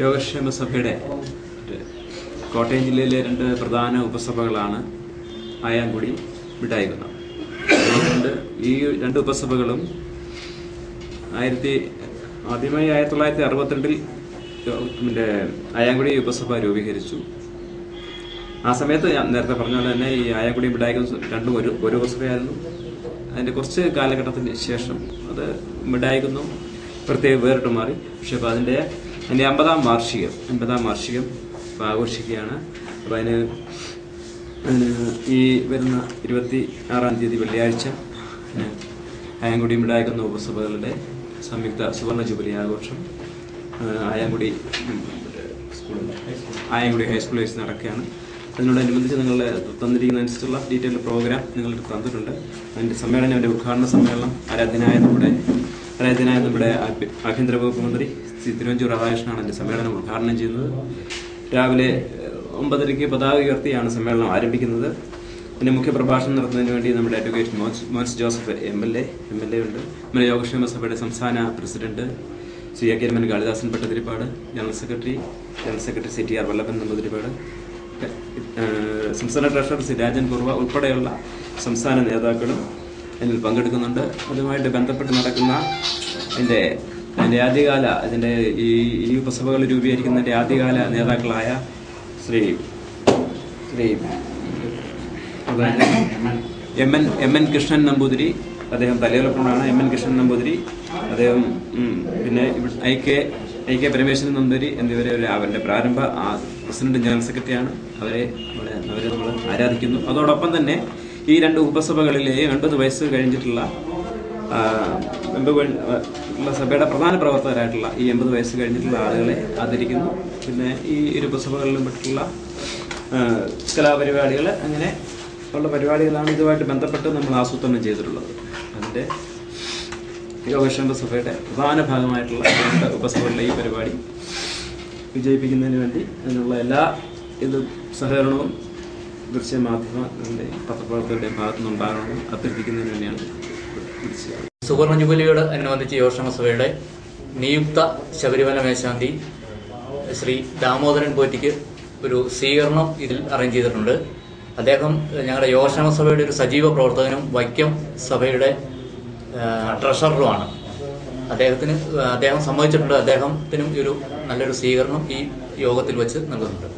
യോഗക്ഷേമ സഭയുടെ കോട്ടയം ജില്ലയിലെ രണ്ട് പ്രധാന ഉപസഭകളാണ് ആയാങ്കുടി വിടായികുന്നം അതുകൊണ്ട് ഈ രണ്ട് ഉപസഭകളും ആയിരത്തി ആദ്യമായി ആയിരത്തി തൊള്ളായിരത്തി അറുപത്തിരണ്ടിൽ പിന്നെ ആയാങ്കുടി ഉപസഭ രൂപീകരിച്ചു. ആ സമയത്ത് ഞാൻ നേരത്തെ പറഞ്ഞ പോലെ തന്നെ ഈ ആയാങ്കുടി മിഠായിക്കും രണ്ടും ഒരു ഒരു ഉപസഭയായിരുന്നു. അതിന്റെ കുറച്ച് കാലഘട്ടത്തിന് ശേഷം അത് മിഠായിക്കുന്നു പ്രത്യേകം വേറിട്ട് മാറി. പക്ഷെ അപ്പോൾ അതിന്റെ അതിന്റെ അമ്പതാം വാർഷികം അമ്പതാം വാർഷികം ആഘോഷിക്കുകയാണ്. അപ്പോൾ അതിന് ഈ വരുന്ന ഇരുപത്തി ആറാം തീയതി വെള്ളിയാഴ്ച ആയങ്കുടി മിഠായിക്കുന്ന ഉപസഭകളുടെ സംയുക്ത സുവർണ ജൂബിലി ആഘോഷം ആയങ്കുടി ആയങ്കുടി ഹൈസ്കൂളിൽ വെച്ച് നടക്കുകയാണ്. അതിനോടനുബന്ധിച്ച് നിങ്ങൾ തന്നിരിക്കുന്ന അനുസരിച്ചുള്ള ഡീറ്റെയിൽ പ്രോഗ്രാം നിങ്ങൾ തന്നിട്ടുണ്ട്. അതിന്റെ സമ്മേളനം അതിന്റെ ഉദ്ഘാടന സമ്മേളനം ആരാധനായ നമ്മുടെ ആരാധ്യനായ നമ്മുടെ ആഭ്യ- ആഭ്യന്തര വകുപ്പ് മന്ത്രി ശ്രീ തിരുവഞ്ചൂർ രാധാകൃഷ്ണനാണ് എന്റെ സമ്മേളനം ഉദ്ഘാടനം ചെയ്യുന്നത്. രാവിലെ ഒമ്പതരയ്ക്ക് പതാക ഉയർത്തിയാണ് സമ്മേളനം ആരംഭിക്കുന്നത്. പിന്നെ മുഖ്യ പ്രഭാഷണം നടത്തുന്നതിന് വേണ്ടി നമ്മുടെ advocate Mons Mons Joseph M L A M L A ഉണ്ട്. നമ്മുടെ യോഗക്ഷേമ സഭയുടെ സംസ്ഥാന president Shri Akkiraman Kalidasan Bhattathiripad general secretary general secretary C T R Vallabhan Namboothiripad സംസ്ഥാന ട്രഷറർ ശ്രീ രാജൻ കുർവ ഉൾപ്പെടെയുള്ള സംസ്ഥാന നേതാക്കളും അതിൽ പങ്കെടുക്കുന്നുണ്ട്. അതുമായിട്ട് ബന്ധപ്പെട്ട് നടക്കുന്ന അതിന്റെ അതിന്റെ ആദ്യകാല അതിന്റെ ഈ ഈ ഉപസഭകൾ രൂപീകരിക്കുന്നതിന്റെ ആദ്യകാല നേതാക്കളായ Shri Shri M N M N Krishnan Namboothiri അദ്ദേഹം തലയിലപ്പുണ്ടാണ് എം എൻ കൃഷ്ണൻ നമ്പൂതിരി അദ്ദേഹം പിന്നെ I K I K Parameswaran Namboothiri എന്നിവരെ അവരുടെ പ്രാരംഭ പ്രസിഡന്റ് ജനറൽ സെക്രട്ടറിയാണ്. അവരെ അവരെ നമ്മൾ ആരാധിക്കുന്നു. അതോടൊപ്പം തന്നെ ഈ രണ്ട് ഉപസഭകളിലെ എൺപത് വയസ്സ് കഴിഞ്ഞിട്ടുള്ള ഉള്ള സഭയുടെ പ്രധാന പ്രവർത്തകരായിട്ടുള്ള ഈ എൺപത് വയസ്സ് കഴിഞ്ഞിട്ടുള്ള ആളുകളെ ആദരിക്കുന്നു. പിന്നെ ഈ ഇരു ഉപസഭകളിലും പെട്ടുള്ള കലാപരിപാടികൾ അങ്ങനെ ഉള്ള പരിപാടികളാണ് ഇതുമായിട്ട് ബന്ധപ്പെട്ട് നമ്മൾ ആസൂത്രണം ചെയ്തിട്ടുള്ളത്. അതിന്റെ യോഗക്ഷേമ സഭയുടെ പ്രധാന ഭാഗമായിട്ടുള്ള രണ്ട് ഉപസഭകളിലെ ഈ പരിപാടി വിജയിപ്പിക്കുന്നതിന് വേണ്ടി അതിനുള്ള എല്ലാ ഇത് സഹകരണവും ദൃശ്യമാധ്യമങ്ങളുടെയും പത്രപ്രവർത്തകരുടെ ഭാഗത്തു നിന്നുണ്ടാകണമെന്ന് അഭ്യർത്ഥിക്കുന്നതിന് വിളിച്ചത് സുവർണ ജൂബിലിയോട് അനുബന്ധിച്ച് യോഷമസഭയുടെ നിയുക്ത ശബരിമല മേശാന്തി ശ്രീ ദാമോദരൻ പോറ്റിക്ക് ഒരു സ്വീകരണം ഇതിൽ അറേഞ്ച് ചെയ്തിട്ടുണ്ട്. അദ്ദേഹം ഞങ്ങളുടെ യോഷണ സഭയുടെ ഒരു സജീവ പ്രവർത്തകനും വൈക്കം സഭയുടെ ട്രഷററുമാണ്. അദ്ദേഹത്തിന് അദ്ദേഹം സമ്മതിച്ചിട്ടുണ്ട്. അദ്ദേഹത്തിനും ഒരു നല്ലൊരു സ്വീകരണം ഈ യോഗത്തിൽ വെച്ച് നൽകുന്നുണ്ട്.